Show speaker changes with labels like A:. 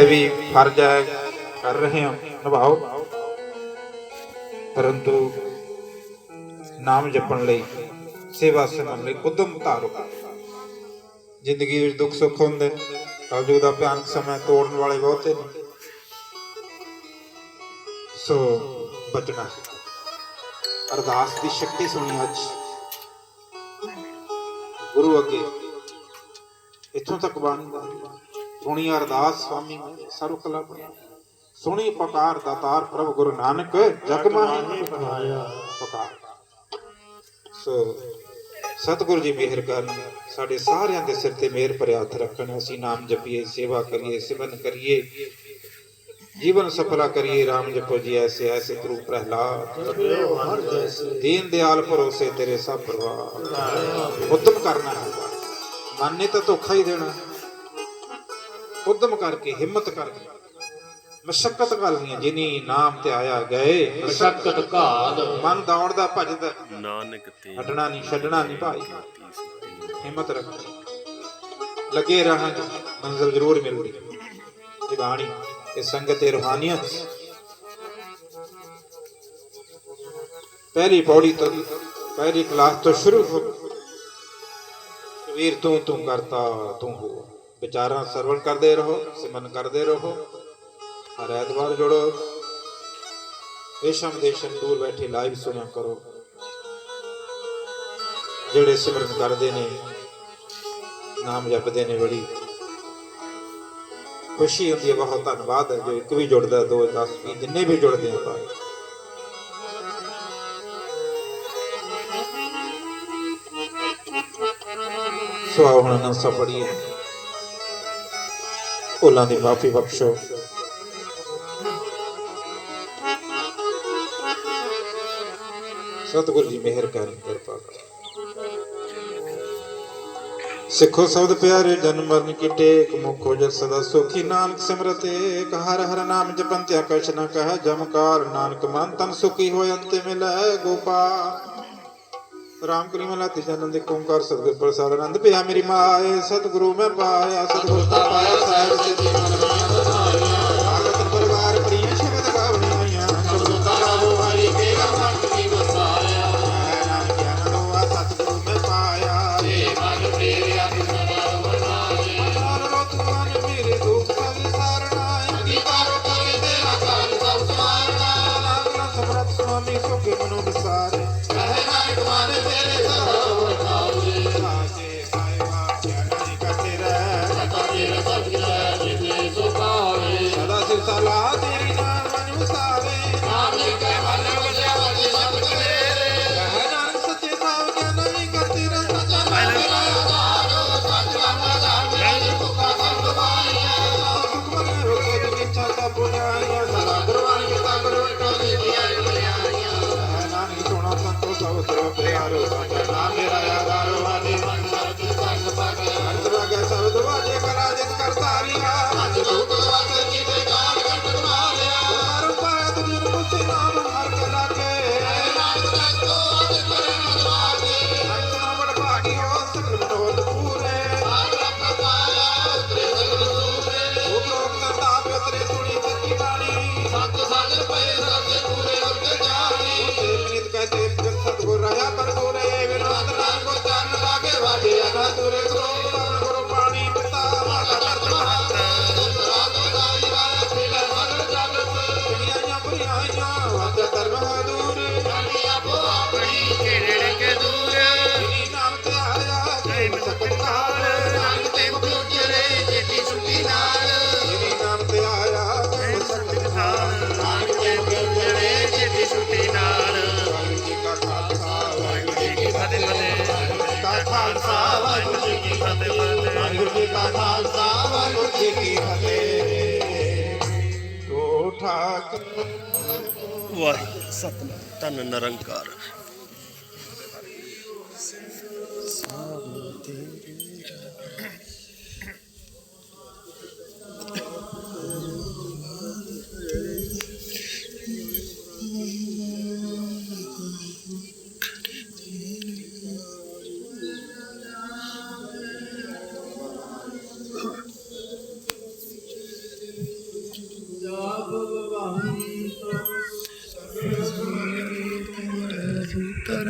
A: ਵੈਸੇ ਵੀ ਫਰਜ਼ ਹੈ, ਕਰ ਰਹੇ ਹਾਂ, ਨਿਭਾਓ। ਪਰੰਤੂ ਨਾਮ ਜਪਣ ਲਈ, ਸੇਵਾ ਸਿਮਰਨ ਲਈ ਉਦਮ ਧਾਰੋ ਜ਼ਿੰਦਗੀ ਵਿੱਚ ਦੁੱਖ ਸੁੱਖ ਹੁੰਦੇ, ਕਲਯੁਗ ਦਾ ਭਿਆਨਕ ਸਮਾਂ ਤੋੜਨ ਵਾਲੇ ਬਹੁਤੇ ਨੇ। ਸੋ ਬਚਣਾ। ਅਰਦਾਸ ਦੀ ਸ਼ਕਤੀ ਸੁਣੀ ਅੱਜ। ਗੁਰੂ ਅੱਗੇ, ਇੱਥੋਂ ਤੱਕ ਬਾਣੀ। ਦਾ ਸੁਣੀ ਅਰਦਾਸ ਸਵਾਮੀ ਸਰਵ ਕਲਾ ਬਣੀ। ਸੁਣੀ ਪਕਾਰ ਦਾਤਾਰ ਪ੍ਰਭ ਗੁਰੂ ਨਾਨਕ ਜਗ ਮਾਹੀ ਪਕਾਰ। ਸੋ ਸਤਿਗੁਰੂ ਜੀ ਮਿਹਰ ਕਰਨ ਸਾਡੇ ਸਾਰਿਆਂ ਦੇ ਸਿਰ ਤੇ ਮਿਹਰ ਭਰਿਆ ਹੱਥ ਰੱਖਣ ਅਸੀਂ ਨਾਮ ਜਪੀਏ ਸੇਵਾ ਕਰੀਏ ਸਿਮਰਨ ਕਰੀਏ ਜੀਵਨ ਸਫਲਾ ਕਰੀਏ ਰਾਮ ਜਪੋ ਜੀ ਐਸੇ ਐਸੇ ਗੁਰੂ ਪ੍ਰਹਿਲਾਦ। ਦੀਨ ਦਿਆਲ ਭਰੋਸੇ ਤੇਰੇ ਸਭ ਪਰਵਾਹ। ਉਦਮ ਕਰਨਾ ਹੈ। ਮਨ ਨੇ ਤਾਂ ਧੋਖਾ ਹੀ ਦੇਣਾ। ਉਦਮ ਕਰਕੇ ਹਿੰਮਤ ਕਰਕੇ। ਮਸ਼ਕਤ ਕਰਨੀ ਜਿਨੀ ਨਾਮ ਤੇ ਆਇਆ ਗਏ
B: ਮਸ਼ਕਤ ਘਾਲ।
A: ਮਨ ਦੌੜਦਾ ਭਜਦਾ
C: ਨਾਨਕ ਤੇ
A: ਹਟਣਾ ਨਹੀਂ ਛੱਡਣਾ ਨਹੀਂ ਭਾਈ ਹਿੰਮਤ ਰੱਖ। ਲੱਗੇ ਰਹਾਂਗੇ ਮੰਜ਼ਿਲ ਜ਼ਰੂਰ ਮਿਲਦੀ ਇਹ ਬਾਣੀ ਇਹ ਸੰਗਤ ਤੇ ਰੂਹਾਨੀਅਤ ਪਹਿਲੀ ਪੌੜੀ ਤੋਂ ਪਹਿਲੀ ਕਲਾਸ ਤੋਂ ਸ਼ੁਰੂ ਹੋ। ਕਬੀਰ ਤੂੰ ਤੂੰ ਕਰਤਾ ਤੂੰ ਹੋ। ਵਿਚਾਰਾਂ ਸਰਵਣ ਕਰਦੇ ਰਹੋ, ਸਿਮਰਨ ਕਰਦੇ ਰਹੋ, ਹਰ ਐਤਵਾਰ ਜੁੜੋ। ਦੇਸ਼ਾਂ ਵਿਦੇਸ਼ਾਂ ਦੂਰ ਬੈਠੇ ਲਾਈਵ ਸੁਣਿਆ ਕਰੋ। ਜਿਹੜੇ ਸਿਮਰਨ ਕਰਦੇ ਨੇ, ਨਾਮ ਜਪਦੇ ਨੇ ਬੜੀ। ਖੁਸ਼ੀ ਹੁੰਦੀ ਹੈ, ਬਹੁਤ ਧੰਨਵਾਦ ਹੈ, ਜੋ ਇੱਕ ਵੀ ਜੁੜਦਾ, ਦੋ 10 ਵੀ ਜਿੰਨੇ ਵੀ ਜੁੜਦੇ ਆ ਭਾਈ ਸੋ ਆਓ ਹੁਣ ਨਸਾ ਪੜੀਏ ਭੁੱਲਾਂ ਦੀ ਮਾਫੀ ਬਖਸ਼ੋ। ਸਤਿਗੁਰੂ ਜੀ ਮਿਹਰ ਕਰਨ ਕਿਰਪਾ ਕਰੋ। ਸਿੱਖੋ ਸਬਦ ਪਿਆਰੇ, ਜਨਮ ਮਰਨ ਕੀ ਟੇਕ, ਮੁਖੋ ਜਸ ਸਦਾ ਸੁਖੀ। ਨਾਨਕ ਸਿਮਰਤ ਏਕ, ਹਰ ਹਰ ਨਾਮ ਜਪੰਤਿਆ ਕਛ ਨ ਕਹਿ ਜਮਕਾਰ ਨਾਨਕ ਮਨ, ਤਨ ਸੁਖੀ ਹੋਇ ਅੰਤੇ ਮਿਲੈ ਗੋਪਾਲ। ਰਾਮ ਕਰੀ ਮਲਾ ਤੇ ਦੇ ਓੰਕਾਰ, ਸਤਿਗੁਰ ਪ੍ਰਸਾਦ, ਆਨੰਦ ਪਿਆ ਮੇਰੀ ਮਾਏ, ਸਤਿਗੁਰੂ ਮੈਂ ਪਾਇਆ, ਸਤਿਗੁਰ ਸਲਾਹ ਤੇਰੀ ਨਾਮ ਮਨ ਵਿਸਾਰੇ
B: ਨਾਮ ਲਿਖੇ ਮਨ ਵਜਿਆ ਵਜੇ ਸਭ ਤੇਰੇ
A: ਕਹਿ ਨਾਨਕ ਸੱਚੇ ਸਾਵ ਗਿਆਨੀ ਕਰਤੇ ਰਹਿ ਸੱਚਾ ਸੁਖ ਮਨ ਰੋਕੇ ਜਿਨੇ ਚਾਹਤਾ ਪੁਜਾਰੀਆ ਸਦਾ ਗੁਰਵਾਨ ਕੀਤਾ ਗੁਰੂ ਟੋਲੀ ਕਹਿ ਨਾਨਕ ਸੋਣਾ ਸੰਤੋ ਸਭ ਸਰਵ ਪਿਆਰੋ ਸਾਜਾ ਨਾਮ ਮੇਰਾ ਆਧਾਰੋ ਆਦੇ ਅੰਤ ਵਗੈ ਸਬਦ ਵਾਜੇ ਕਲਾ ਜਿਤ ਕਰਤਾਰੀਆ ਮਾਰੂ ਵਾਹਿਗੁਰੂ
C: ਸਤਨਾਮ। ਧੰਨ ਨਿਰੰਕਾਰ।
B: तर